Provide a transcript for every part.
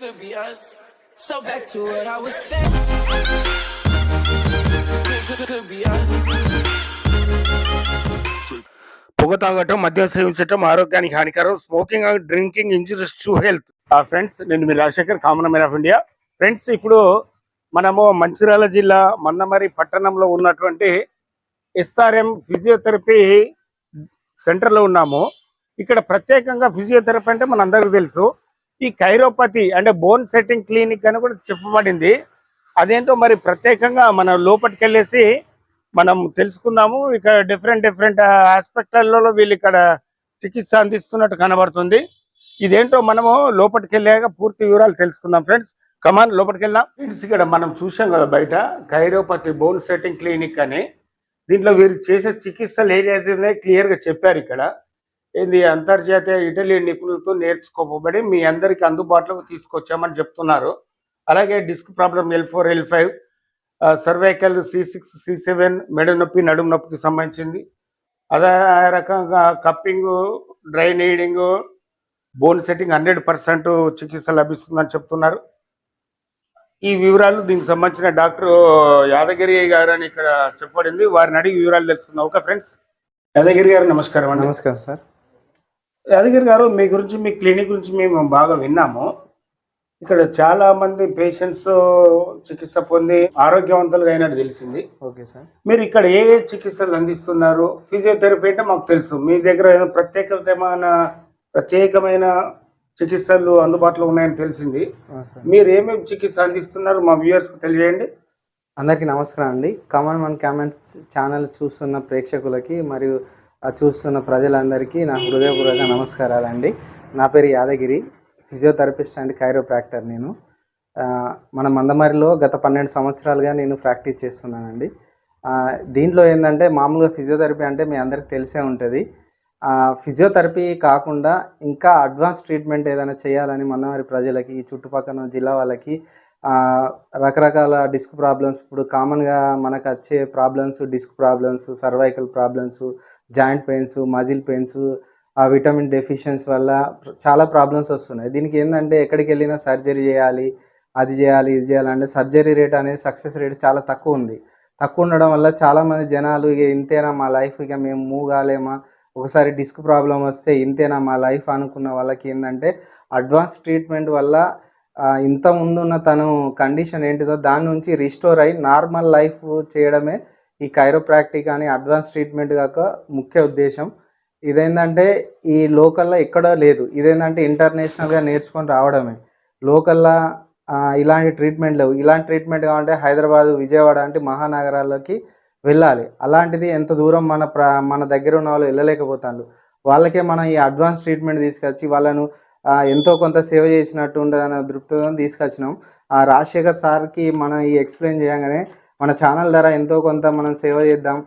Could be us. So back to what I was saying. Could, could, could be us. పొగ తాగటం మద్యం సేవించటం ఆరోగ్యానికి హానికరం smoking and drinking injuries to health friends నేను మీ Rajasekhar common man of India friends ఇప్పుడు మనము మంచిర్యాల జిల్లా మన్నమరి పట్టణంలో ఉన్నటువంటి ఎస్ఆర్ఎం ఫిజియోథెరపీ సెంటర్లో ఉన్నాము ఇక్కడ ప్రత్యేకంగా ఫిజియోథెరపీ అంటే మనందరికీ తెలుసు ఈ కైరోపతి అంటే బోన్ సెట్టింగ్ క్లినిక్ అని కూడా చెప్పబడింది. అదేంటో మరి ప్రత్యేకంగా మన లోపలికి వెళ్ళేసి మనం తెలుసుకుందాము. ఇక్కడ డిఫరెంట్ డిఫరెంట్ ఆస్పెక్ట్లలో వీళ్ళు ఇక్కడ చికిత్స అందిస్తున్నట్టు కనబడుతుంది. ఇదేంటో మనము లోపలికి వెళ్ళాక పూర్తి వివరాలు తెలుసుకుందాం ఫ్రెండ్స్. కమాన్ లోపలికి వెళ్దాం ఫ్రెండ్స్ ఇక్కడ మనం చూసాం కదా బయట కైరోపతి బోన్ సెట్టింగ్ క్లినిక్ అని. దీంట్లో వీరు చేసే చికిత్సలు ఏదైతే క్లియర్గా చెప్పారు ఇక్కడ. ఏంది అంతర్జాతీయ ఇటలీ నిపుణులతో నేర్చుకోబడి మీ అందరికి అందుబాటులోకి తీసుకొచ్చామని చెప్తున్నారు. అలాగే disc problem L four L five cervical C six C seven మెడ నొప్పి నడుము నొప్పికి సంబంధించింది. అదే రకంగా cupping dry needling bone setting hundred percent చికిత్స లభిస్తుందని చెప్తున్నారు. ఈ వివరాలు దీనికి సంబంధించిన డాక్టర్ యాదగిరి గారు అని ఇక్కడ చెప్పబడింది. వారిని అడిగి వివరాలు తెలుసుకుందాం. Okay friends. యాదగిరి గారు నమస్కారం నమస్కారం సార్. యాదగిరి గారు మీ గురించి మీ క్లినిక్ గురించి మేము బాగా విన్నాము. ఇక్కడ చాలా మంది పేషెంట్స్ చికిత్స పొంది ఆరోగ్యవంతులుగా అయినట్టు తెలిసింది. Okay sir. మీరు ఇక్కడ ఏ ఏ చికిత్సలు అందిస్తున్నారు? ఫిజియోథెరపీ అంటే మాకు తెలుసు. మీ దగ్గర ఏదో ప్రత్యేకమైన ప్రత్యేకమైన చికిత్సలు అందుబాటులో ఉన్నాయని తెలిసింది. మీరు ఏమేమి చికిత్స అందిస్తున్నారు? మా వ్యూయర్స్కు తెలియజేయండి. అందరికీ నమస్కారం అండి. కామన్ మన్ కామెంట్స్ ఛానల్ చూస్తున్న ప్రేక్షకులకి మరియు చూస్తున్న ప్రజలందరికీ నా హృదయపూర్వక నమస్కారాలండి. నా పేరు యాదగిరి ఫిజియోథెరపిస్ట్ అండ్ కైరోప్రాక్టర్ నేను. మన మందమరిలో గత పన్నెండు సంవత్సరాలుగా నేను ప్రాక్టీస్ చేస్తున్నానండి. దీంట్లో ఏంటంటే మామూలుగా ఫిజియోథెరపీ అంటే మీ అందరికి తెలిసే ఉంటుంది. ఫిజియోథెరపీ కాకుండా ఇంకా అడ్వాన్స్ ట్రీట్మెంట్ ఏదైనా చేయాలని మందమరి ప్రజలకి ఈ చుట్టుపక్కల జిల్లా వాళ్ళకి రకరకాల డిస్క్ ప్రాబ్లమ్స్. ఇప్పుడు కామన్గా మనకు వచ్చే problems disc problems cervical problems joint pains muscle pains ఆ విటమిన్ డెఫిషియన్స్ వల్ల చాలా ప్రాబ్లమ్స్ వస్తున్నాయి. దీనికి ఏంటంటే ఎక్కడికి వెళ్ళినా సర్జరీ చేయాలి అది చేయాలి ఇది చేయాలంటే సర్జరీ రేట్ అనేది సక్సెస్ రేట్ చాలా తక్కువ ఉంది. తక్కువ ఉండడం వల్ల చాలామంది జనాలు ఇక ఇంతేనా మా లైఫ్ ఇక మేము మూవ్ కాలేమా? ఒకసారి డిస్క్ ప్రాబ్లం వస్తే ఇంతేనా మా లైఫ్ అనుకున్న వాళ్ళకి ఏంటంటే అడ్వాన్స్ ట్రీట్మెంట్ వల్ల ఇంత ముందున్న తను కండిషన్ ఏంటిదో దాని నుంచి రిస్టోర్ అయ్యి నార్మల్ లైఫ్ చేయడమే ఈ కైరోప్రాక్టిక్ అని అడ్వాన్స్ ట్రీట్మెంట్ కాక ముఖ్య ఉద్దేశం. ఇదేంటంటే ఈ లోకల్లో ఎక్కడో లేదు. ఇదేంటంటే ఇంటర్నేషనల్గా నేర్చుకొని రావడమే. లోకల్లో ఇలాంటి ట్రీట్మెంట్ లేవు. ఇలాంటి ట్రీట్మెంట్ కావాలంటే హైదరాబాద్ విజయవాడ అంటే మహానగరాల్లోకి వెళ్ళాలి. అలాంటిది ఎంత దూరం మన ప్ర మన దగ్గర ఉన్న వాళ్ళు వెళ్ళలేకపోతారు వాళ్ళకే మనం ఈ అడ్వాన్స్ ట్రీట్మెంట్ తీసుకొచ్చి వాళ్ళను ఎంతో కొంత సేవ చేసినట్టు ఉండదన్న దృప్తితో తీసుకొచ్చినాం. ఆ రాజశేఖర్ సార్కి మనం ఈ ఎక్స్ప్లెయిన్ చేయగానే మన ఛానల్ ద్వారా ఎంతో కొంత మనం సేవ చేద్దాం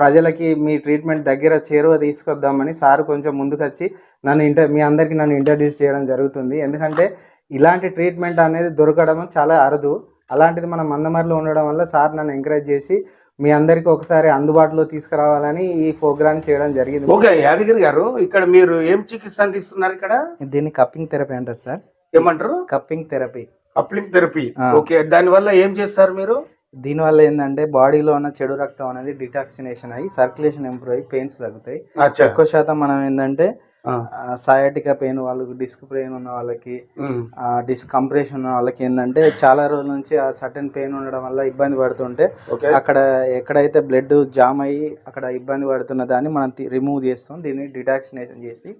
ప్రజలకి మీ ట్రీట్మెంట్ దగ్గర చేరువ తీసుకొద్దామని సార్ కొంచెం ముందుకొచ్చి నన్ను ఇంటర్ మీ అందరికీ నన్ను ఇంట్రడ్యూస్ చేయడం జరుగుతుంది. ఎందుకంటే ఇలాంటి ట్రీట్మెంట్ అనేది దొరకడం చాలా అరుదు. అలాంటిది మనం మందమరిలో ఉండడం వల్ల సార్ నన్ను ఎంకరేజ్ చేసి మీ అందరికీ ఒకసారి అందుబాటులో తీసుకురావాలని ఈ ప్రోగ్రామ్ చేయడం జరిగింది. ఓకే యాదగిరి గారు ఇక్కడ మీరు ఏం చికిత్స అందిస్తున్నారు ఇక్కడ? దీన్ని కప్పింగ్ థెరపీ అంటారు సార్. ఏమంటారు? Cupping therapy. Coupling therapy. Okay దాని వల్ల ఏం చేస్తారు మీరు? దీనివల్ల ఏంటంటే బాడీలో ఉన్న చెడు రక్తం అనేది డిటాక్సినేషన్ అయ్యి సర్క్యులేషన్ ఇంప్రూవ్ అయ్యి పెయిన్స్ తగ్గుతాయి. ఎక్కువ శాతం మనం ఏంటంటే. సయాటికా పెయిన్ వాళ్ళకి డిస్క్ పెయిన్ ఉన్న వాళ్ళకి. ఆ డిస్క్ కంప్రెషన్ ఉన్న వాళ్ళకి ఏంటంటే చాలా రోజుల నుంచి ఆ సర్టన్ పెయిన్ ఉండడం వల్ల ఇబ్బంది పడుతుంటే అక్కడ ఎక్కడైతే బ్లడ్ జామ్ అయ్యి అక్కడ ఇబ్బంది పడుతున్న దాన్ని మనం రిమూవ్ చేస్తాం దీన్ని డిటాక్సినేషన్ చేసి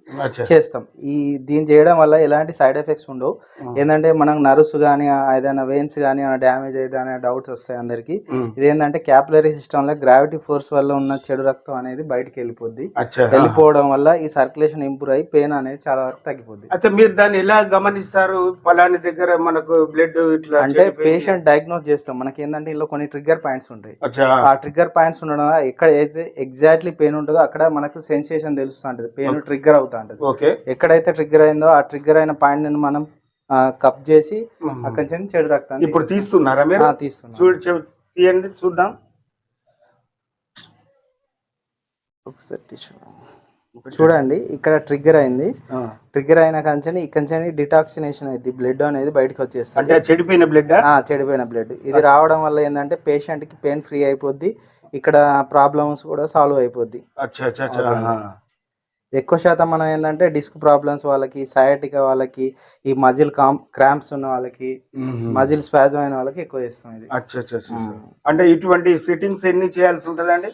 చేస్తాం. ఈ దీన్ని చేయడం వల్ల ఎలాంటి సైడ్ ఎఫెక్ట్స్ ఉండవు. ఏంటంటే మనం నర్వ్స్ కానీ ఏదైనా వెయిన్స్ కానీ ఏమైనా డ్యామేజ్ అయితే అనే డౌట్స్ వస్తాయి అందరికీ. ఇదేంటంటే క్యాపిలరీ సిస్టంలో గ్రావిటీ ఫోర్స్ వల్ల ఉన్న చెడు రక్తం అనేది బయటికి వెళ్ళిపోద్ది. వెళ్ళిపోవడం వల్ల ఈ సర్క్యులేషన్ ఇంప్రూవ్ అయ్యి పెయిన్ అనేది చాలా వరకు తగ్గిపోద్ది. అయితే మీరు దాన్ని ఎలా గమనిస్తారు? పలాని దగ్గర మనకు బ్లడ్ ఇట్లా అంటే. పేషెంట్ డయాగ్నోస్ చేస్తాం. మనకి ఏంటంటే ఇందులో కొన్ని ట్రిగ్గర్ పాయింట్స్ ఉంటాయి. ఆ ట్రిగ్గర్ పాయింట్స్ ఉండడం ఎక్కడ అయితే ఎగ్జాక్ట్లీ పెయిన్ ఉంటుందో అక్కడ మనకు సెన్సేషన్ తెలుస్తూ ఉంటుంది పెయిన్ ట్రిగ్గర్ అవుతా ఉంటుంది ఓకే. ఎక్కడైతే ట్రిగ్గర్ అయిందో ఆ ట్రిగ్గర్ అయిన పాయింట్ని మనం కప్ చేసి. అక్కడి నుంచి చెడు రక్తాన్ని ఇప్పుడు తీస్తున్నారా మీరు? తీస్తున్నాం. తీయండి చూద్దాం. ఒకసారి. చూడండి ఇక్కడ ట్రిగ్గర్ అయింది. ట్రిగ్గర్ అయిన కంచెని ఇక్కడి డిటాక్సినేషన్ అయింది. బ్లడ్ అనేది బయటకు వచ్చేస్తుంది. అంటే చెడిపోయిన బ్లడ్ ఆ, చెడిపోయిన బ్లడ్ ఇది రావడం వల్ల ఏంటంటే పేషెంట్కి పెయిన్ ఫ్రీ అయిపోద్ది. ఇక్కడ ప్రాబ్లమ్స్ కూడా సాల్వ్ అయిపోద్ది అచ్చా అచ్చా అచ్చా ఆహా. ఎక్కువ శాతం మనం ఏంటంటే డిస్క్ ప్రాబ్లమ్స్ వాళ్ళకి సయాటికా వాళ్ళకి ఈ మజిల్ కామ్ క్రాంప్స్ ఉన్న వాళ్ళకి. మజిల్ స్పాజం అయిన వాళ్ళకి ఎక్కువ చేస్తాం ఇది. అంటే ఇటువంటి సిట్టింగ్స్ ఎన్ని చేయాల్సి ఉంటుందండి?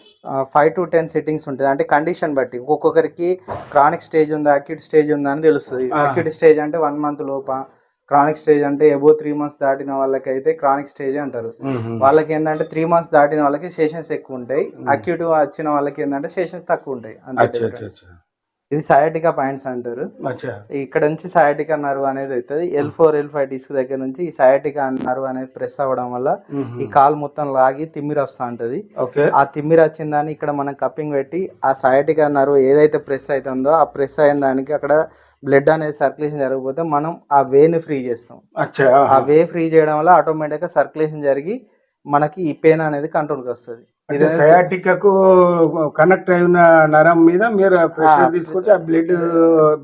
ఫైవ్ టు టెన్ సిట్టింగ్స్ ఉంటుంది. అంటే కండిషన్ బట్టి. ఒక్కొక్కరికి క్రానిక్ స్టేజ్ ఉందా అక్యూట్ స్టేజ్ ఉందా అని తెలుస్తుంది. అక్యూట్ స్టేజ్ అంటే వన్ మంత్ లోప. క్రానిక్ స్టేజ్ అంటే ఎబో త్రీ మంత్స్ దాటిన వాళ్ళకి అయితే క్రానిక్ స్టేజ్ అంటారు వాళ్ళకి ఏంటంటే త్రీ మంత్స్ దాటిన వాళ్ళకి సెషన్స్ ఎక్కువ ఉంటాయి. అక్యూట్ వచ్చిన వాళ్ళకి ఏంటంటే సెషన్స్ తక్కువ ఉంటాయి. అంతే ఇది సయాటికా పాయింట్స్ అంటారు. ఇక్కడ నుంచి సయాటికా నర్వ్ అనేది అవుతుంది. L four L five disc దగ్గర నుంచి ఈ సయాటికా నర్వ్ అనేది ప్రెస్ అవ్వడం వల్ల ఈ కాలు మొత్తం లాగి తిమ్మిరి వస్తూ ఉంటది. ఓకే. ఆ తిమ్మిరి వచ్చిన దాన్ని ఇక్కడ మనం కప్పింగ్ పెట్టి ఆ సయాటికా నర్వ్ ఏదైతే ప్రెస్ అవుతుందో ఆ ప్రెస్ అయిన దానికి అక్కడ బ్లడ్ అనేది సర్క్యులేషన్ జరగకపోతే మనం ఆ వేని ఫ్రీ చేస్తాం. ఆ వే ఫ్రీ చేయడం వల్ల ఆటోమేటిక్గా సర్క్యులేషన్ జరిగి మనకి ఈ పెయిన్ అనేది కంట్రోల్కి వస్తుంది. అంటే సయాటికకు కనెక్ట్ అయిన నరం మీద మీరు ప్రెషర్ తీసుకొచ్చి ఆ బ్లడ్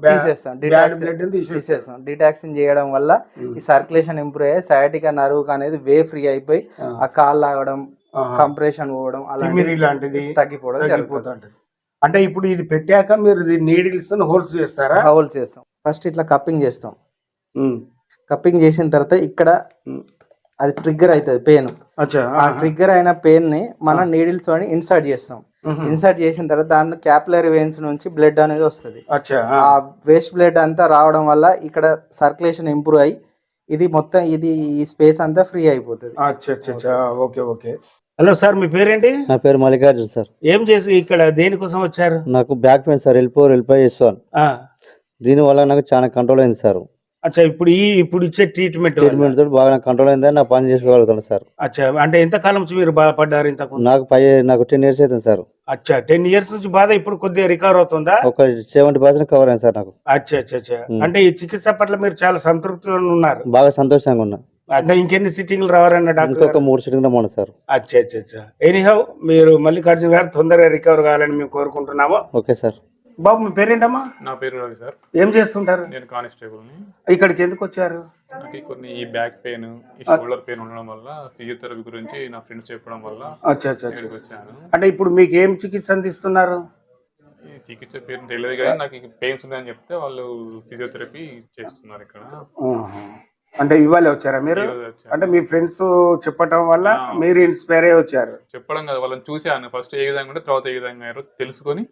తీసేస్తాం. బ్లడ్ తీసేస్తాం. డిటాక్సిన్ చేయడం వల్ల ఈ సర్క్యులేషన్ ఇంప్రూవ్ అయ్యి సయాటికా నర్వ్ అనేది వే ఫ్రీ అయిపోయి ఆ. కాళ్ళు లాగడం కంప్రెషన్ పోవడం తిమ్మిరి అలాంటి లాంటిది తగ్గిపోవడం జరుగుతుంది. తగ్గిపోతుంటది. అంటే ఇప్పుడు ఇది పెట్టాక మీరు నీడిల్స్ హోల్స్ చేస్తారా? హోల్ చేస్తాం. ఫస్ట్ ఇట్లా కప్పింగ్ చేస్తాం. కప్పింగ్ చేసిన తర్వాత ఇక్కడ. అది ట్రిగ్గర్ అవుతుంది పెయిన్ అచ్చా ఆ ట్రిగ్గర్ అయిన పెయిన్ని మనం నీడిల్స్ తోని ఇన్సర్ట్ చేస్తాం. ఇన్సర్ట్ చేసిన తర్వాత దాని క్యాపిలరీ వెయిన్స్ నుంచి బ్లడ్ అనేది వస్తుంది. అచ్చా ఆ. వేస్ట్ బ్లడ్ అంతా రావడం వల్ల ఇక్కడ సర్క్యులేషన్ ఇంప్రూవ్ అయ్యి ఇది మొత్తం ఇది ఈ స్పేస్ అంతా ఫ్రీ అయిపోతుంది. అచ్చా అచ్చా అచ్చా ఓకే ఓకే. హలో సార్ మీ పేరేంటి? నా పేరు మల్లికార్జున్ సార్. ఏం చేసి ఇక్కడ దేనికోసం వచ్చారు? నాకు back pain sir S one ఆ, దీనివల్ల నాకు చాలా కంట్రోల్ అయింది సార్. అచ్చా ఇప్పుడు ఈ ఇప్పుడు ఇచ్చే ట్రీట్మెంట్ ట్రీట్మెంట్ తోటి బాగా నాకు కంట్రోల్ అయిందని నా పని చేసుకోగలుగుతాను సార్. అచ్చా అంటే ఎంత కాలం నుంచి మీరు బాధపడ్డారు ఇంతకు నాకు పై నాకు టెన్ ఇయర్స్ అవుతుంది సార్. అచ్చా టెన్ ఇయర్స్ నుంచి బాధ ఇప్పుడు కొద్దిగా రికవర్ అవుతుందా? ఒక సెవెంటీ పర్సెంట్ కవర్ అయింది సార్ నాకు. అచ్చా అచ్చా అచ్చా. అంటే ఈ చికిత్స పట్ల మీరు చాలా సంతృప్తిగా ఉన్నారు. బాగా సంతోషంగా ఉన్నా. అంటే ఇంకెన్ని సిట్టింగ్లు రావారన్న డాక్టర్ గారు? మూడు సిట్టింగ్ పోను సార్. అచ్చా అచ్చా అచ్చా. ఎనీహౌ మీరు మల్లికార్జున గారు తొందరగా రికవర్ కావాలని మేము కోరుకుంటున్నాము. Okay sir. బాబు మీ పేరేంటమ్మా? నా పేరు రవి సార్. ఏం చేస్తుంటారు? నేను కానిస్టేబుల్ని. ఇక్కడికి ఎందుకు వచ్చారు? నాకు కొన్ని ఈ బ్యాక్ పెయిన్ ఈ షోల్డర్ పెయిన్ ఉండడం వల్ల ఫిజియోథెరపీ గురించి నా ఫ్రెండ్స్ చెప్పడం వల్ల అచ్చా అచ్చా అచ్చా. ఇక్కడికి వచ్చాను. అంటే ఇప్పుడు మీకు ఏం చికిత్స అందిస్తున్నారు? ఈ చికిత్స పేరు తెలియదు కానీ నాకు పెయిన్స్ ఉన్నాయని చెప్తే వాళ్ళు ఫిజియోథెరపీ చేస్తున్నారు ఇక్కడ. ఆహా. అంటే ఇవాళ వచ్చారా మీరు? ఈరోజు వచ్చాను. అంటే మీ ఫ్రెండ్స్ చెప్పటం వల్ల ఆ. మీరు ఇన్స్పైర్ అయ్యి వచ్చారు. చెప్పడం కదా వాళ్ళని చూశాను. ఫస్ట్ ఏ విధంగా ఉంటే తర్వాత ఏ విధంగా అయ్యారో తెలుసుకొని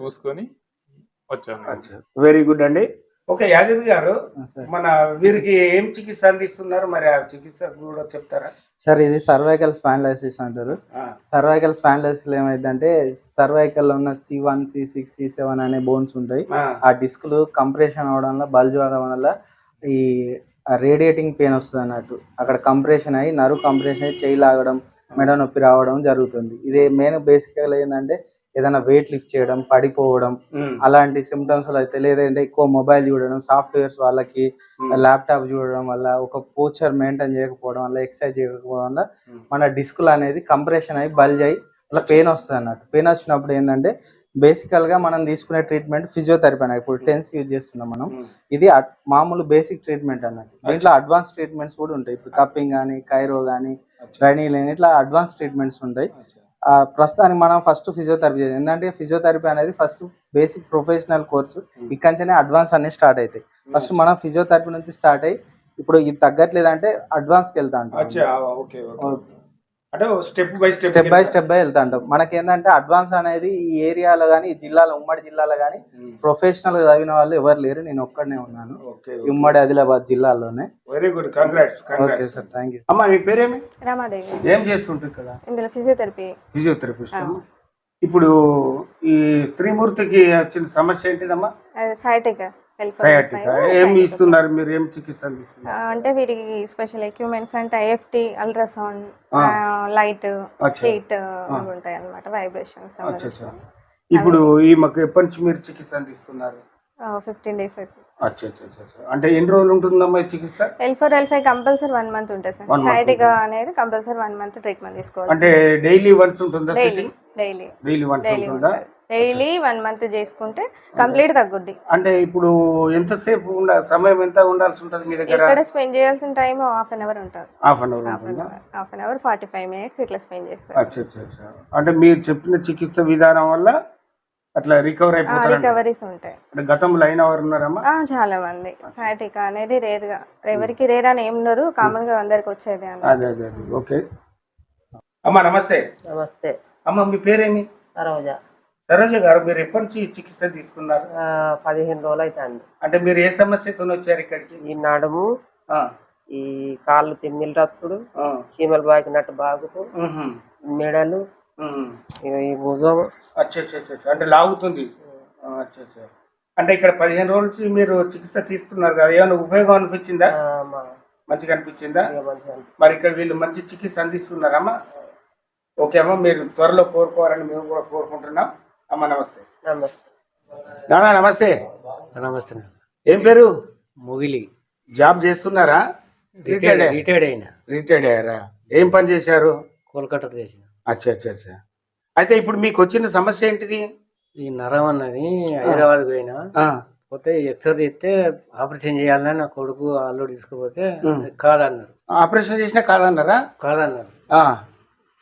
చూసుకొని వచ్చాను వెరీ గుడ్ అండి. ఓకే యాదవ్ గారు మన వీరికి ఏం చికిత్స అందిస్తున్నారు? మరి ఆ చికిత్స కూడా చెప్తారా? సార్ ఇది సర్వైకల్ స్పాండ్లైసిస్ అంటారు. సర్వైకల్ స్పాండ్లైసిస్ ఏమైందంటే సర్వైకల్లో ఉన్న C one C six C seven అనే బోన్స్ ఉంటాయి. ఆ, ఆ డిస్క్లు కంప్రెషన్ అవడం వల్ల బల్జ్ అవడం వల్ల ఈ రేడియేటింగ్ పెయిన్ వస్తుంది అన్నట్టు. అక్కడ కంప్రెషన్ అయ్యి నరు కంప్రెషన్ అయ్యి చేయి లాగడం మెడ నొప్పి రావడం జరుగుతుంది. ఇది మెయిన్ బేసిక్గా ఏంటంటే ఏదైనా వెయిట్ లిఫ్ట్ చేయడం పడిపోవడం అలాంటి సిమ్టమ్స్ అయితే లేదంటే ఎక్కువ మొబైల్ చూడడం సాఫ్ట్వేర్స్ వాళ్ళకి ల్యాప్టాప్ చూడడం వల్ల ఒక పోచర్ మెయింటైన్ చేయకపోవడం వల్ల ఎక్సర్సైజ్ చేయకపోవడం వల్ల. మన డిస్కులు అనేది కంప్రెషన్ అయ్యి బల్జ్ అయ్యి అలా పెయిన్ వస్తుంది అన్నట్టు. పెయిన్ వచ్చినప్పుడు ఏంటంటే బేసికల్గా మనం తీసుకునే ట్రీట్మెంట్ ఫిజియోథెరపీ అన్నట్టు. ఇప్పుడు టెన్స్ యూజ్ చేస్తున్నాం మనం. ఇది మామూలు బేసిక్ ట్రీట్మెంట్ అన్నట్టు. దీంట్లో అడ్వాన్స్ ట్రీట్మెంట్స్ కూడా ఉంటాయి. ఇప్పుడు కప్పింగ్ కానీ కైరో కానీ రైనింగ్ ఇట్లా అడ్వాన్స్ ట్రీట్మెంట్స్ ఉంటాయి. ప్రస్తుతానికి మనం ఫస్ట్ ఫిజియోథెరపీ చేయాలి ఎందుకంటే ఫిజియోథెరపీ అనేది ఫస్ట్ బేసిక్ ప్రొఫెషనల్ కోర్సు ఇక్కడి నుంచే అడ్వాన్స్ అన్ని స్టార్ట్ అవుతాయి. ఫస్ట్ మనం ఫిజియోథెరపీ నుంచి స్టార్ట్ అయ్యి ఇప్పుడు ఇది తగ్గట్లేదంటే అడ్వాన్స్కి వెళ్తా ఓకే. అంటే step by step step by step by వెళ్తా ఉంటాం మనకేంటంటే అడ్వాన్స్ అనేది ఈ ఏరియాలో కానీ ఈ జిల్లాలో ఉమ్మడి జిల్లాలో కానీ ప్రొఫెషనల్ చదివిన వాళ్ళు ఎవరు లేరు. నేను ఒక్కడనే ఉన్నాను. ఉమ్మడి ఆదిలాబాద్ జిల్లాలోనే. Very good congrats okay sir thank you అమ్మా నీ పేరేమి? రమాదేవి. ఏం చేస్తుంటారు ఇక్కడ? ఇందులో ఫిజియోథెరపీ ఫిజియోథెరపిస్ట్ ఇప్పుడు ఈ స్త్రీమూర్తికి వచ్చిన సమస్య ఏంటిదమ్మా? సైటిక్. సయాటిక ఏం ఇస్తున్నారు మీరు? ఏం చికిత్స అందిస్తున్నారు అంటే వీరికి స్పెషల్ ఎక్విప్మెంట్స్ అంటే ఐఎఫ్టి అల్ట్రాసౌండ్. లైట్. హీట్ ఉంటాయి అన్నమాట వైబ్రేషన్స్ ఇప్పుడు ఈ మాకు ఎప్పటి నుంచి మీరు చికిత్స అందిస్తున్నారు? ఫిఫ్టీన్ డేస్ అచ్చా అంటే ఎన్ని రోజులు ఉంటుందమ్మా చికిత్స? L four L five compulsory one month ఉంటుంది సార్. ఉంటుంది. అనేది కంపల్సరీ వన్ మంత్ ట్రీట్మెంట్ తీసుకోవాలి అంటే డైలీ వన్స్ ఉంటుందా డైలీ డైలీ. డైలీ వన్స్ ఉంటుందా. డైలీ వన్ మంత్ చేసుకుంటే కంప్లీట్ తగ్గుద్ది. అంటే ఇప్పుడు ఎంతసేపు ఉండ సమయం ఎంత ఉండాల్సి ఉంటుంది మీ దగ్గర? ఇక్కడ స్పెండ్ చేయాల్సిన టైం హాఫ్ అన్ అవర్ ఉంటుంది. Half an hour half an hour half an hour forty five minutes ఇట్లా స్పెండ్ చేస్తారు. అచ్చా అచ్చా అచ్చా. అంటే మీరు చెప్పిన చికిత్స విధానం వల్ల అట్లా రికవర్ అయిపోతారు రికవరీస్ ఉంటాయి. అంటే గతంలో అయిన వారు ఉన్నారమ్మా? ఆ, చాలా మంది. సయాటికా అనేది రేర్గా ఎవరికి రేర్ అని ఏం ఉండదు. కామన్గా అందరికి వచ్చేది అదే అదే. ఓకే. అమ్మా నమస్తే. నమస్తే. అమ్మ మీ పేరేమి? సరోజ. సరోజ గారు మీరు ఎప్పటి నుంచి ఈ చికిత్స తీసుకున్నారు? పదిహేను రోజులు అవుతుంది అంటే మీరు ఏ సమస్యతో వచ్చారు ఇక్కడికి? ఈ నడుము ఈ కాళ్ళు తిమ్మిలు రచ్చుడు చీమలు బాగినట్టు బాగుతూ మెడలు ఈ భుజం. అంటే లాగుతుంది? అంటే ఇక్కడ పదిహేను రోజుల నుంచి మీరు చికిత్స తీసుకున్నారు కదా ఏమైనా ఉపయోగం అనిపించిందా? మంచిగా అనిపించిందా? మరి ఇక్కడ వీళ్ళు మంచి చికిత్స అందిస్తున్నారమ్మా. ఓకే అమ్మా మీరు త్వరలో కోరుకోవాలని మేము కూడా కోరుకుంటున్నాం. అమ్మ నమస్తే. నమస్తే. నానా నమస్తే. నమస్తే ఏం పేరు? ముగిలి. జాబ్ చేస్తున్నారా? రిటైర్డ్ రిటైర్డ్ అయిన. రిటైర్డ్ అయ్యారా ఏం పని చేశారు? కోల్కతా చేసిన. అచ్చా అచ్చా అచ్చా. అయితే ఇప్పుడు మీకు వచ్చిన సమస్య ఏంటిది? ఈ నరం అన్నది హైదరాబాద్ పోయినా. పోతే ఎక్స్రే ఇస్తే ఆపరేషన్ చేయాలని నా కొడుకు అల్లుడు తీసుకుపోతే. కాదన్నారు. ఆపరేషన్ చేసినా కాదన్నారా? కాదన్నారు.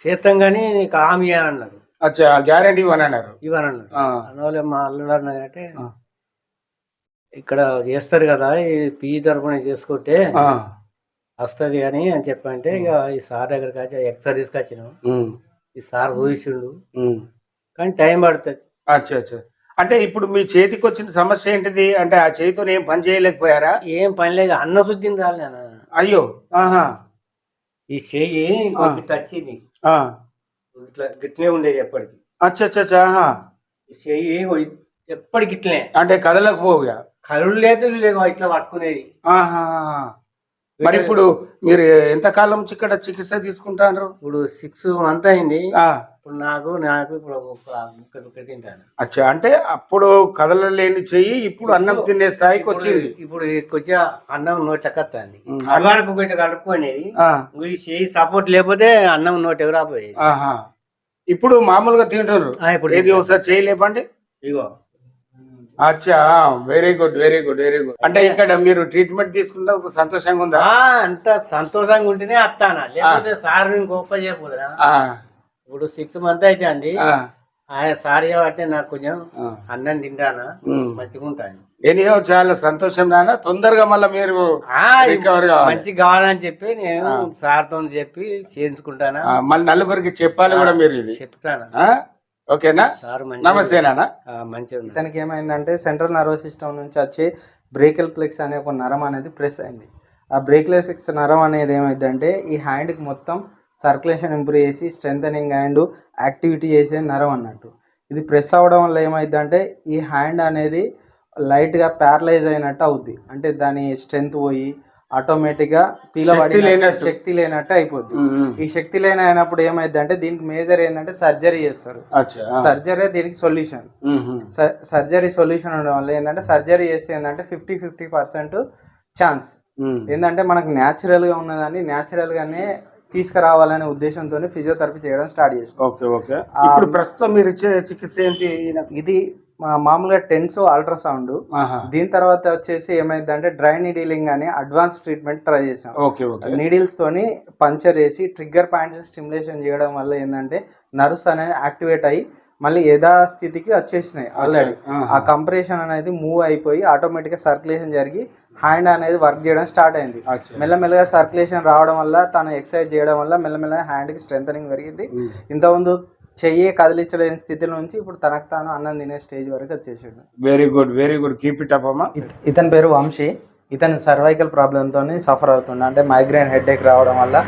చేస్తాం కానీ నీకు హామీ అని అన్నారు అచ్చా గ్యారంటీ ఇవ్వని అన్నారు ఇవని అన్నారు అందువల్ల మా అల్లుడు ఆ. ఇక్కడ చేస్తారు కదా ఈ పీజీ తరపున చేసుకుంటే వస్తుంది అని అని చెప్పంటే ఇక ఈ సార్ దగ్గరికి వచ్చి ఎక్స్రే తీసుకొచ్చినాం. ఈ సార్ చూసిండు. కానీ టైం పడుతుంది. అచ్చా అచ్చా. అంటే ఇప్పుడు మీ చేతికి వచ్చిన సమస్య ఏంటిది? అంటే ఆ చేతితో ఏం పని చేయలేకపోయారా? ఏం పని లేక అన్న శుద్ధిని రాలి అయ్యో ఆహా. ఈ చెయ్యి టచ్ ఇది. ఇట్లా గిట్లనే ఉండేది ఎప్పటికి. అచ్చా అచ్చా అచ్చా ఆహా ఈ చెయ్యి ఎప్పటికి ఇట్లనే. అంటే కదలకపోగా కరులు లేదు లేదు ఇట్లా పట్టుకునేది. ఆహా. మరి ఇప్పుడు మీరు ఎంత కాలం నుంచి ఇక్కడ చికిత్స తీసుకుంటారు? ఇప్పుడు సిక్స్ మంత్ అయింది. ఇప్పుడు నాకు నాకు ఇప్పుడు ముక్క తింటాను. అచ్చా అంటే అప్పుడు కదలలేని చెయ్యి ఇప్పుడు అన్నం తినే స్థాయికి వచ్చింది. ఇప్పుడు- కొంచెం అన్నం నోట్ల కత్తాంది ఉం. అదివరకు పెట్టి కలుపుకునేది ఈ చెయ్యి సపోర్ట్ లేకపోతే అన్నం నోటి రాపోయేది ఆహా. ఇప్పుడు మామూలుగా తింటారు ఇప్పుడు ఏది ఒకసారి చేయలేపండి ఇగో. అచ్చా very good very good very good అంటే ఇక్కడ మీరు ట్రీట్మెంట్ తీసుకుంటే సంతోషంగా ఉందా? అంత సంతోషంగా ఉంటేనే వస్తానా లేకపోతే సార్ గొప్ప చేయకపోదురా? ఆ, ఇప్పుడు సిక్స్ మంత్ అయితే అంది ఆ, ఆయన సార్ చేయబట్టే నాకు కొంచెం. అన్నం తింటానా. మంచిగా ఉంటాను. ఎనీహో చాలా సంతోషం నాన్న. తొందరగా మళ్ళీ మీరు మంచిగా కావాలని చెప్పి నేను ఆ. సార్తో చెప్పి చేయించుకుంటానా? మళ్ళీ నలుగురికి చెప్పాలి కూడా మీరు ఇది. చెప్తాను? ఓకేనా? సార్ నమస్తే నాన్న. ఉంటాను ఇతనికి ఏమైందంటే సెంట్రల్ నర్వస్ సిస్టమ్ నుంచి వచ్చి బ్రేకల్ ప్లెక్స్ అనే ఒక నరం అనేది ప్రెస్ అయింది. ఆ బ్రేకల్ ఫ్లెక్స్ నరం అనేది ఏమైందంటే ఈ హ్యాండ్కి మొత్తం సర్క్యులేషన్ ఇంప్రూవ్ చేసి స్ట్రెంథనింగ్ హ్యాండ్ యాక్టివిటీ చేసే నరం అన్నట్టు. ఇది ప్రెస్ అవ్వడం వల్ల ఏమైందంటే ఈ హ్యాండ్ అనేది లైట్గా ప్యారలైజ్ అయినట్టు అవుద్ది. అంటే దాని స్ట్రెంత్ పోయి ఆటోమేటిక్గా పీలబడి లేనట్టు. శక్తి లేనట్టు అయిపోద్ది. ఈ శక్తి లేని అయినప్పుడు ఏమైందంటే దీనికి మేజర్ ఏంటంటే సర్జరీ చేస్తారు. సర్జరీ దీనికి సొల్యూషన్. సర్జరీ సొల్యూషన్ ఉండడం వల్ల ఏంటంటే సర్జరీ చేస్తే ఏంటంటే ఫిఫ్టీ ఫిఫ్టీ పర్సెంట్ ఛాన్స్. ఏంటంటే మనకు న్యాచురల్గా ఉన్నదాన్ని న్యాచురల్గానే తీసుకురావాలనే ఉద్దేశంతో ఫిజియోథెరపీ చేయడం స్టార్ట్ చేసాం ఓకే ఓకే ఇప్పుడు ప్రస్తుతం మీరు ఇచ్చే చికిత్స ఏంటి? ఇది మామూలుగా టెన్స్ అల్ట్రాసౌండ్. దీని తర్వాత వచ్చేసి ఏమైందంటే డ్రై నీడిలింగ్ అని అడ్వాన్స్ ట్రీట్మెంట్ ట్రై చేసాం నీడిల్స్ తోని పంచర్ చేసి ట్రిగ్గర్ పాయింట్స్ స్టిమ్యులేషన్ చేయడం వల్ల ఏంటంటే నర్వ్స్ అనేది యాక్టివేట్ అయ్యి మళ్ళీ యథాస్థితికి వచ్చేసినాయి ఆల్రెడీ. ఆ కంప్రెషన్ అనేది మూవ్ అయిపోయి ఆటోమేటిక్గా సర్క్యులేషన్ జరిగి హ్యాండ్ అనేది వర్క్ చేయడం స్టార్ట్ అయింది. మెల్లమెల్లగా సర్క్యులేషన్ రావడం వల్ల తను ఎక్సర్సైజ్ చేయడం వల్ల మెల్లమెల్లగా హ్యాండ్కి స్ట్రెంథనింగ్ పెరిగింది. ఇంతకుముందు చెయ్యి కదిలించలేని స్థితి నుంచి ఇప్పుడు తనకు తాను అన్నం తినే స్టేజ్ వరకు వచ్చేసాడు. Very good very good keep it up అమ్మా. ఇత- ఇతని పేరు వంశీ. ఇతను సర్వైకల్ ప్రాబ్లంతో సఫర్ అవుతుండే. అంటే మైగ్రేన్ హెడేక్ రావడం వల్ల.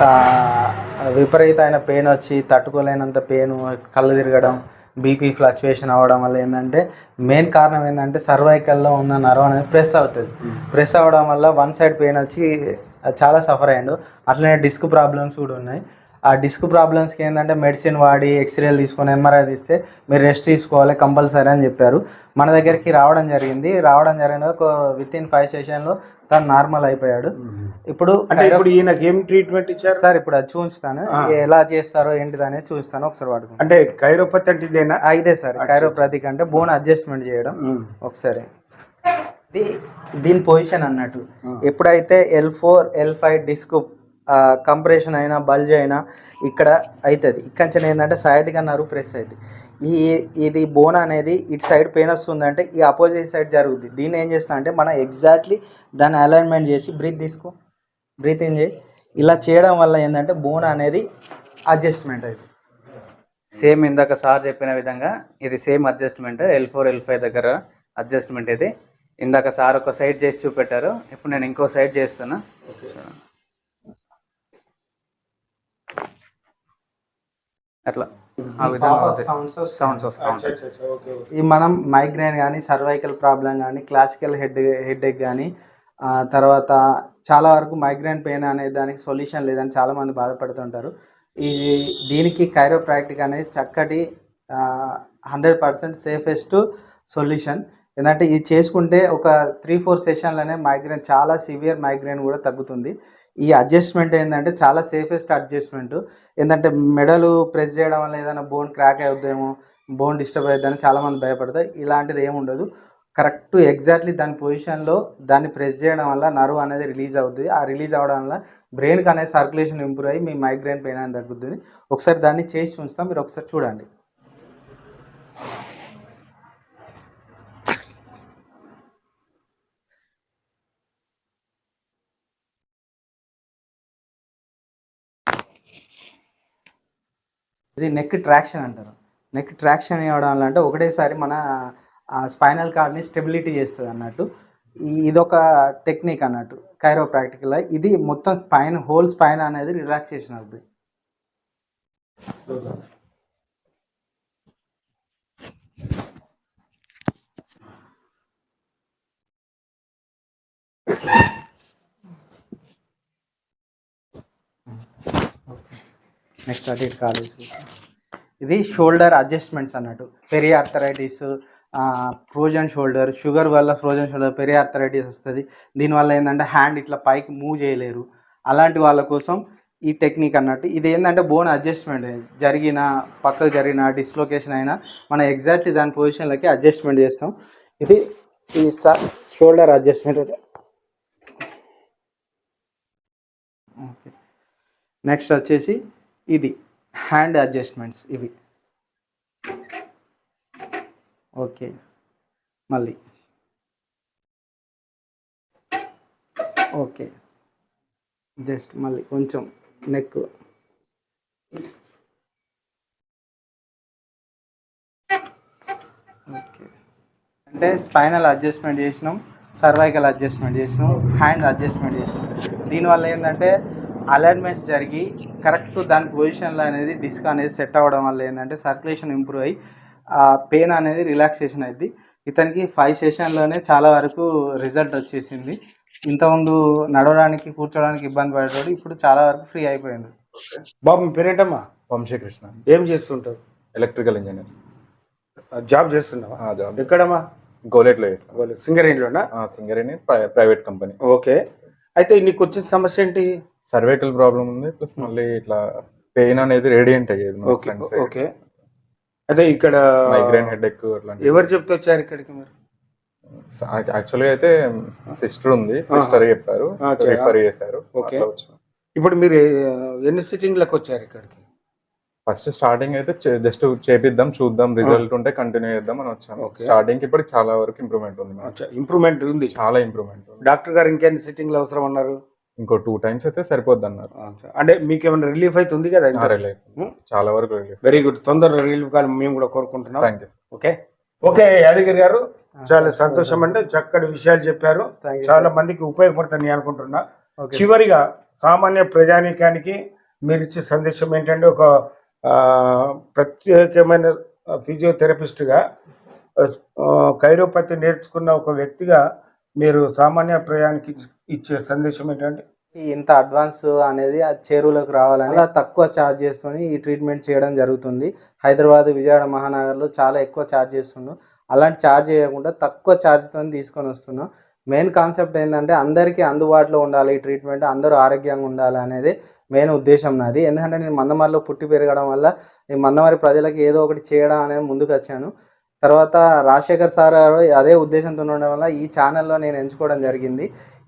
ఆ, విపరీతమైన పెయిన్ వచ్చి తట్టుకోలేనంత పెయిన్ కళ్ళు తిరగడం బీపీ ఫ్లక్చువేషన్ అవ్వడం వల్ల ఏంటంటే మెయిన్ కారణం ఏంటంటే సర్వైకల్లో ఉన్న నర్వ్ అనేది ప్రెస్ అవుతుంది. ప్రెస్ అవ్వడం వల్ల వన్ సైడ్ పెయిన్ వచ్చి చాలా సఫర్ అయ్యాడు. అట్లనే డిస్క్ ప్రాబ్లమ్స్ కూడా ఉన్నాయి. ఆ డిస్క్ ప్రాబ్లమ్స్కి ఏంటంటే మెడిసిన్ వాడి ఎక్స్రేలు తీసుకొని ఎంఆర్ఐ తీస్తే మీరు రెస్ట్ తీసుకోవాలి కంపల్సరీ అని చెప్పారు. మన దగ్గరికి రావడం జరిగింది. రావడం జరిగిన ఒక విత్ ఇన్ ఫైవ్ సెషన్లో తను నార్మల్ అయిపోయాడు. ఇప్పుడు అంటే ఇప్పుడు ఈయనకి ఏం ట్రీట్మెంట్ ఇచ్చారు? సార్ ఇప్పుడు అది చూపిస్తాను. ఎలా చేస్తారో ఏంటిది అనేది చూపిస్తాను. ఒకసారి వాడుకోండి అంటే కైరోపతి అంటే ఇదేనా? ఇదే సార్. కైరోప్రాతిక్ అంటే బోన్ అడ్జస్ట్మెంట్ చేయడం. ఒకసారి. దీని పొజిషన్ అన్నట్టు. ఎప్పుడైతే L four L five disc compression అయినా బల్జ్ అయినా ఇక్కడ అవుతుంది ఇక్కడ ఏంటంటే సైడ్గా నరువు ప్రెస్ అవుతుంది ఈ ఇది బోన్ అనేది ఇటు సైడ్ పెయిన్ వస్తుందంటే ఈ అపోజిట్ సైడ్ జరుగుతుంది దీన్ని ఏం చేస్తా అంటే మనం ఎగ్జాక్ట్లీ దాన్ని అలైన్మెంట్ చేసి బ్రీత్ తీసుకో. బ్రీత్ ఏం చేయి. ఇలా చేయడం వల్ల ఏంటంటే బోన్ అనేది అడ్జస్ట్మెంట్ అవుతుంది సేమ్ ఇందాక సార్ చెప్పిన విధంగా ఇది same adjustment L four L five దగ్గర అడ్జస్ట్మెంట్ ఇది. ఇందాక సార్ ఒక సైడ్ చేసి చూపెట్టారు. ఇప్పుడు నేను ఇంకో సైడ్ చేస్తున్నా. అట్లా. ఆ విధంగా సౌండ్స్ వస్తూ ఉంటాయి. ఈ మనం మైగ్రేన్ కానీ సర్వైకల్ ప్రాబ్లం కానీ క్లాసికల్ హెడ్ హెడేక్ కానీ తర్వాత చాలా వరకు మైగ్రేన్ పెయిన్ అనే దానికి సొల్యూషన్ లేదని చాలామంది బాధపడుతుంటారు. ఈ దీనికి కైరోప్రాక్టిక్ అనేది చక్కటి హండ్రెడ్ పర్సెంట్ సేఫెస్ట్ సొల్యూషన్ ఏంటంటే ఇది చేసుకుంటే ఒక త్రీ ఫోర్ సెషన్లోనే మైగ్రేన్ చాలా సివియర్ మైగ్రేన్ కూడా తగ్గుతుంది. ఈ అడ్జస్ట్మెంట్ ఏంటంటే చాలా సేఫెస్ట్ అడ్జస్ట్మెంట్. ఏంటంటే మెడలు ప్రెస్ చేయడం వల్ల ఏదైనా బోన్ క్రాక్ అవుద్దేమో బోన్ డిస్టర్బ్ అవుతుందని చాలామంది భయపడతారు. ఇలాంటిది ఏమి ఉండదు. కరెక్ట్ ఎగ్జాక్ట్లీ దాని పొజిషన్లో దాన్ని ప్రెస్ చేయడం వల్ల నర్వ్ అనేది రిలీజ్ అవుతుంది ఆ రిలీజ్ అవ్వడం వల్ల బ్రెయిన్కి అనేది సర్క్యులేషన్ ఇంప్రూవ్ అయ్యి మీ మైగ్రేన్ పెయిన్ అనేది తగ్గుతుంది ఒకసారి దాన్ని చేసి ఉంచుతాం మీరు ఒకసారి చూడండి. ఇది నెక్ ట్రాక్షన్ అంటారు. నెక్ ట్రాక్షన్ ఇవ్వడం వల్ల అంటే ఒకటేసారి మన స్పైనల్ కార్డ్ని స్టెబిలిటీ చేస్తుంది అన్నట్టు. ఇది ఇదొక టెక్నిక్ అన్నట్టు కైరో ప్రాక్టికల్ ఇది మొత్తం స్పైన్ హోల్ స్పైన్ అనేది రిలాక్సేషన్ అవుతుంది నెక్స్ట్ అటు కాలేజ్. ఇది షోల్డర్ అడ్జస్ట్మెంట్స్ అన్నట్టు. Peri arthritis frozen shoulder sugar వల్ల ఫ్రోజన్ షోల్డర్ పెరి ఆర్థరైటిస్ వస్తుంది దీనివల్ల ఏంటంటే హ్యాండ్ ఇట్లా పైకి మూవ్ చేయలేరు. అలాంటి వాళ్ళ కోసం ఈ టెక్నిక్ అన్నట్టు. ఇది ఏంటంటే బోన్ అడ్జస్ట్మెంట్. జరిగిన పక్కకు జరిగిన డిస్లొకేషన్ అయినా మనం ఎగ్జాక్ట్లీ దాని పొజిషన్లకి అడ్జస్ట్మెంట్ చేస్తాం. ఇది ఈ షోల్డర్ అడ్జస్ట్మెంట్. ఓకే. నెక్స్ట్ వచ్చేసి ఇది. హ్యాండ్ అడ్జస్ట్మెంట్స్ ఇవి. ఓకే. మళ్ళీ. ఓకే. జస్ట్ మళ్ళీ కొంచెం నెక్ ఓకే. అంటే స్పైనల్ అడ్జస్ట్మెంట్ చేసినాం సర్వైకల్ అడ్జస్ట్మెంట్ చేసినాం హ్యాండ్ అడ్జస్ట్మెంట్ చేసినాం. దీనివల్ల ఏంటంటే అలైన్మెంట్స్ జరిగి కరెక్ట్ దాని పొజిషన్లో అనేది డిస్క్ అనేది సెట్ అవ్వడం వల్ల ఏంటంటే సర్క్యులేషన్ ఇంప్రూవ్ అయ్యి ఆ పెయిన్ అనేది రిలాక్సేషన్ అయింది ఇతనికి ఫైవ్ సెషన్లోనే చాలా వరకు రిజల్ట్ వచ్చేసింది. ఇంతకుముందు నడవడానికి కూర్చోడానికి ఇబ్బంది పడేటోడు ఇప్పుడు చాలా వరకు ఫ్రీ అయిపోయింది బాబు మీ పేరేంటమ్మా? వంశీకృష్ణ ఏం చేస్తుంటావు? ఎలక్ట్రికల్ ఇంజనీర్ జాబ్ చేస్తున్నావా? జాబ్. ఎక్కడమ్మా? గోలెట్లో చేస్తాను సింగరేణిలోనా? Singareni private company. ఓకే. అయితే నీకు వచ్చిన సమస్య ఏంటి? సర్వైకల్ ప్రాబ్లం ఉంది ప్లస్ మళ్ళీ ఇట్లా పెయిన్ అనేది రేడియంట్ అయ్యేది ఓకే ఓకే. అదే ఇక్కడ మైగ్రేన్ హెడ్ ఎక్ అట్లాంటి ఎవరు చెప్తే వచ్చారు ఇక్కడికి మీరు? యాక్చువల్గా అయితే సిస్టర్ ఉంది సిస్టర్ చెప్పారు రిఫర్ చేశారు. ఓకే. ఇప్పుడు మీరు ఎన్ని సిట్టింగ్లకు వచ్చారు ఇక్కడికి? ఫస్ట్ స్టార్టింగ్ అయితే జస్ట్ చేపిద్దాం చూద్దాం రిజల్ట్ ఉంటే కంటిన్యూ చేద్దాం అని వచ్చాము ఓకే. స్టార్టింగ్ ఇప్పుడు చాలా వరకు ఇంప్రూవ్మెంట్ ఉంది. ఇంప్రూవ్మెంట్ ఉంది. చాలా ఇంప్రూవ్మెంట్ ఉంది. డాక్టర్ గారు ఇంకెన్ని సిట్టింగ్లు అవసరం అన్నారు? ఇంకో టూ టైమ్స్ అయితే సరిపోద్ది అన్నారు అంటే మీకు ఏమైనా రిలీఫ్ అయితే ఉంది కదా. Hmm? చాలా వరకు రిలీఫ్. వెరీ గుడ్ తొందరగా రిలీఫ్ కానీ మేము కూడా కోరుకుంటున్నాం. Thank you okay. Okay Yadagiri garu చాలా సంతోషం అండి. చక్కటి విషయాలు చెప్పారు. చాలా. మందికి ఉపయోగపడుతుంది అనుకుంటున్నా. చివరిగా సామాన్య ప్రజానీకానికి మీరు ఇచ్చే సందేశం ఏంటంటే ఒక ప్రత్యేకమైన ఫిజియోథెరపిస్ట్గా కైరోపతి నేర్చుకున్న ఒక వ్యక్తిగా మీరు సామాన్య ప్రయాణికి ఇచ్చే సందేశం ఏంటంటే ఇంత అడ్వాన్స్ అనేది ఆ చేరువులోకి రావాలని అలా తక్కువ ఛార్జ్ చేస్తూనే ఈ ట్రీట్మెంట్ చేయడం జరుగుతుంది. హైదరాబాద్ విజయవాడ మహానగర్లో చాలా ఎక్కువ ఛార్జ్ చేస్తున్నాం అలాంటి ఛార్జ్ చేయకుండా తక్కువ ఛార్జ్తో తీసుకొని వస్తున్నాం. మెయిన్ కాన్సెప్ట్ ఏంటంటే అందరికీ అందుబాటులో ఉండాలి ఈ ట్రీట్మెంట్ అందరూ ఆరోగ్యంగా ఉండాలి అనేది మెయిన్ ఉద్దేశం నాది. ఎందుకంటే నేను మందమరిలో పుట్టి పెరగడం వల్ల ఈ మందమరి ప్రజలకి ఏదో ఒకటి చేయడం అనేది ముందుకు వచ్చాను తర్వాత రాజశేఖర్ సార్ గారు అదే ఉద్దేశంతో ఉండడం వల్ల ఈ ఛానల్లో నేను ఎంచుకోవడం జరిగింది.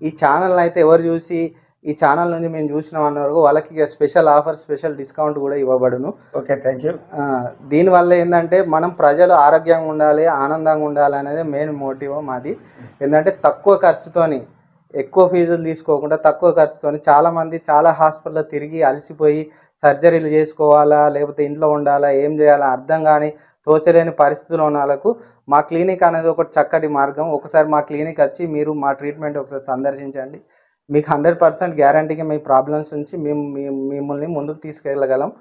ఈ ఛానల్ అయితే ఎవరు చూసి ఈ ఛానల్ నుంచి మేము చూసినాం అన్న వరకు వాళ్ళకి స్పెషల్ ఆఫర్ స్పెషల్ డిస్కౌంట్ కూడా ఇవ్వబడును. Okay thank you. దీనివల్ల ఏంటంటే మనం ప్రజలు ఆరోగ్యంగా ఉండాలి ఆనందంగా ఉండాలి అనేది మెయిన్ మోటివ్ మాది. ఏంటంటే తక్కువ ఖర్చుతోని ఎక్కువ ఫీజులు తీసుకోకుండా తక్కువ ఖర్చుతోని చాలామంది చాలా హాస్పిటల్లో తిరిగి అలసిపోయి సర్జరీలు చేసుకోవాలా లేకపోతే ఇంట్లో ఉండాలా ఏం చేయాలా అర్థం కానీ తోచలేని పరిస్థితులు ఉన్న వాళ్ళకు మా క్లినిక్ అనేది ఒక చక్కటి మార్గం. ఒకసారి మా క్లినిక్ వచ్చి మీరు మా ట్రీట్మెంట్ ఒకసారి సందర్శించండి. మీకు హండ్రెడ్ పర్సెంట్ గ్యారంటీగా మీ ప్రాబ్లమ్స్ నుంచి మేము మిమ్మల్ని ముందుకు తీసుకెళ్ళగలం.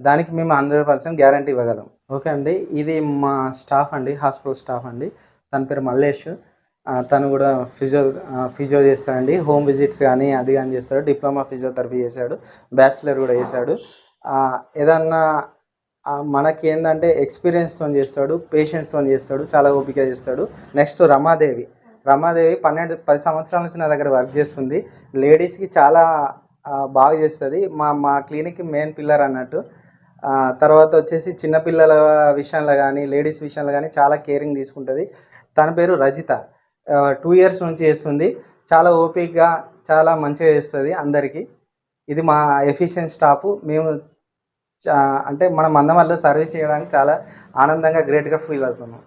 దానికి మేము హండ్రెడ్ పర్సెంట్ గ్యారంటీ ఇవ్వగలం. ఓకే అండి. ఇది మా స్టాఫ్ అండి హాస్పిటల్ స్టాఫ్ అండి. తన పేరు మల్లేష్. తను కూడా ఫిజియో ఫిజియో చేస్తాడండి. హోమ్ విజిట్స్ కానీ అది కానీ చేస్తాడు. డిప్లొమా ఫిజియోథెరపీ చేశాడు. బ్యాచిలర్ కూడా చేశాడు. ఏదన్నా మనకి ఏంటంటే ఎక్స్పీరియన్స్తో చేస్తాడు పేషెంట్స్తో చేస్తాడు చాలా ఓపిక చేస్తాడు. నెక్స్ట్ రమాదేవి. రమాదేవి పన్నెండు పది సంవత్సరాల నుంచి నా దగ్గర వర్క్ చేస్తుంది. లేడీస్కి చాలా బాగా చేస్తుంది. మా మా క్లినిక్ మెయిన్ పిల్లర్ అన్నట్టు. తర్వాత వచ్చేసి చిన్నపిల్లల విషయంలో కానీ లేడీస్ విషయంలో కానీ చాలా కేరింగ్ తీసుకుంటుంది. తన పేరు రజిత. టూ ఇయర్స్ నుంచి చేస్తుంది. చాలా ఓపిక్గా చాలా మంచిగా చేస్తుంది అందరికీ. ఇది మా ఎఫిషియెంట్ స్టాఫ్ మేము అంటే మనం అందమల్ల సర్వీస్ చేయడానికి చాలా ఆనందంగా గ్రేట్గా ఫీల్ అవుతున్నాం.